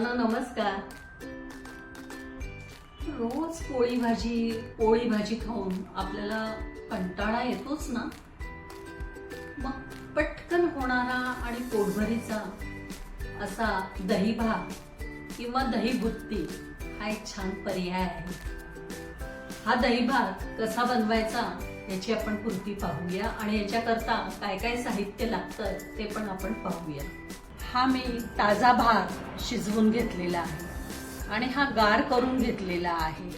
नमस्कार. रोज पोळी भाजी पोळी भाजी खाऊन आपल्याला कंटाळा येतोच ना? मग पटकन होणारा आणि पोटभरीचा असा दही भात किंवा दही बुत्ती हा एक छान पर्याय आहे. हा दही भात कसा बनवायचा याची आपण पूर्ती पाहूया आणि याच्याकरता काय काय साहित्य लागतं ते पण आपण पाहूया. हा मी ताजा भात शिजवून घेतलेला आहे आणि हा गार करून घेतलेला आहे.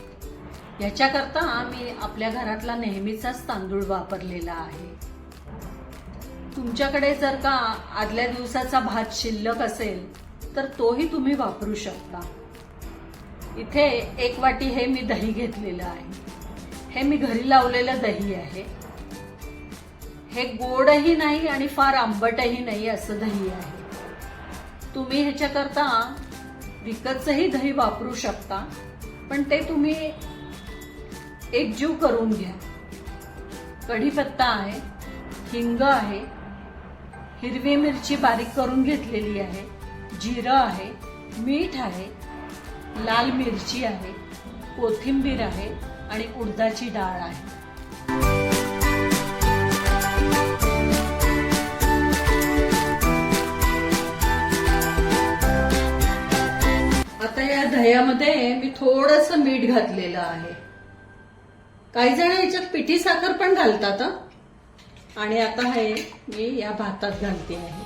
याच्याकरता मी आपल्या घरातला नेहमीचाच तांदूळ वापरलेला आहे. तुमच्याकडे जर का आदल्या दिवसाचा भात शिल्लक असेल तर तोही तुम्ही वापरू शकता. इथे एक वाटी हे मी दही घेतलेलं आहे. हे मी घरी लावलेलं दही आहे. हे गोडही नाही आणि फार आंबटही नाही असं दही आहे. तुम्ही ह्याच्याकरता विकतचंही दही वापरू शकता पण ते तुम्ही एकजीव करून घ्या. कढीपत्ता आहे हिंग आहे हिरवी मिरची बारीक करून घेतलेली आहे जिरं आहे मीठ आहे लाल मिरची आहे कोथिंबीर आहे आणि उडदाची डाळ आहे. आता या दह्यामध्ये मी थोडस मीठ घातलेलं आहे. काही जण याच्यात पिठी साखर पण घालतात आणि आता हे मी या भातात घालते आहे.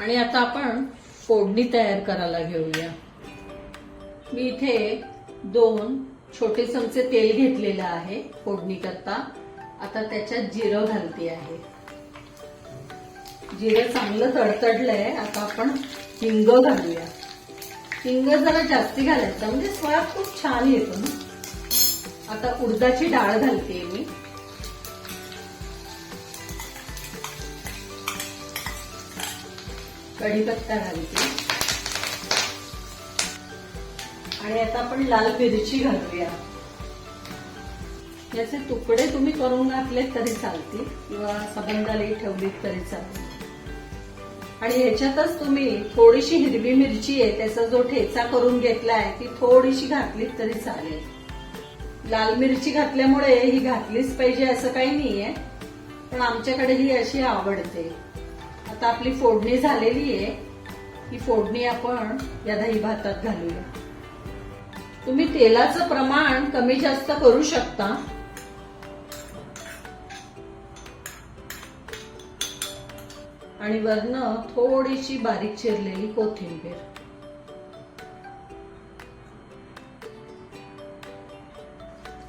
आणि आता आपण फोडणी तयार करायला घेऊया. मी इथे दोन छोटे चमचे तेल घेतलेलं आहे फोडणी करता. आता त्याच्यात जिरं घालते आहे. जिरं चांगलं तडतडलंय आता आपण हिंग घालूया. हिंग जरा जास्ती घालायचं म्हणजे स्वाद खूप छान येतो ना. आता उडदाची डाळ घालते मी. कढीपत्ता घालते. आणि आता आपण लाल मिरची घालूया. याचे तुकडे तुम्ही करून घातले तरी चालतील किंवा सबंधालाही ठेवलीत तरी चालतील. आणि ह्याच्यातच तुम्ही थोडीशी हिरवी मिरची आहे त्याचा जो ठेचा करून घेतलाय ती थोडीशी घातलीत तरी चालेल. लाल मिरची घातल्यामुळे ही घातलीच पाहिजे असं काही नाहीये पण आमच्याकडे ही अशी आवडते. आता आपली फोडणी झालेली आहे. ही फोडणी आपण या दही भातात घालूया. तुम्ही तेलाचं प्रमाण कमी जास्त करू शकता. आणि वरनं थोडीशी बारीक चिरलेली कोथिंबीर.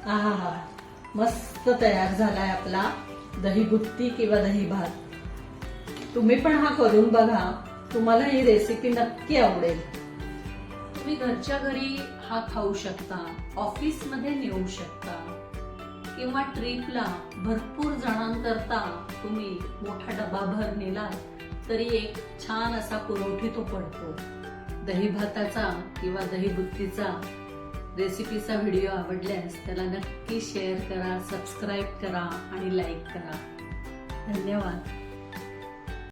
आहा हा मस्त तयार झालाय आपला दही गुत्ती किंवा दही भात तुम्ही पण हा करून बघा. तुम्हाला ही रेसिपी नक्की आवडेल. तुम्ही घरच्या घरी हा खाऊ शकता ऑफिसमध्ये नेऊ शकता किंवा ट्रिपला भरपूर जणांकरता तुम्ही मोठा डबा भर नेला तरी एक छान असा पुरवठी तो पडतो. दही भाताचा किंवा दही बुत्तीचा रेसिपीचा व्हिडिओ आवडल्यास त्याला नक्की शेअर करा सबस्क्राईब करा आणि लाईक करा. धन्यवाद.